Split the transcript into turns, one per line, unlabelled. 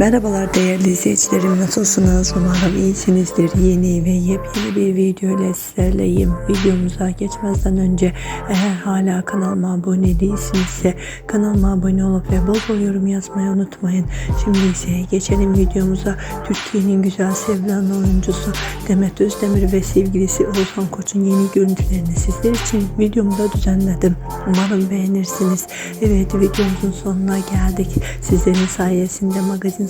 Merhabalar değerli izleyicilerim nasılsınız? Umarım iyisinizdir. Yeni ve yepyeni bir video ile sizlerleyim. Videomuza geçmezden önce eğer hala kanalıma abone değilsinizse kanalıma abone olup ve bol bol yorum yazmayı unutmayın. Şimdi ise geçelim videomuza. Türkiye'nin güzel sevilen oyuncusu Demet Özdemir ve sevgilisi Oğuzhan Koç'un yeni görüntülerini sizler için videomda düzenledim. Umarım beğenirsiniz. Evet videomuzun sonuna geldik. Sizlerin sayesinde magazin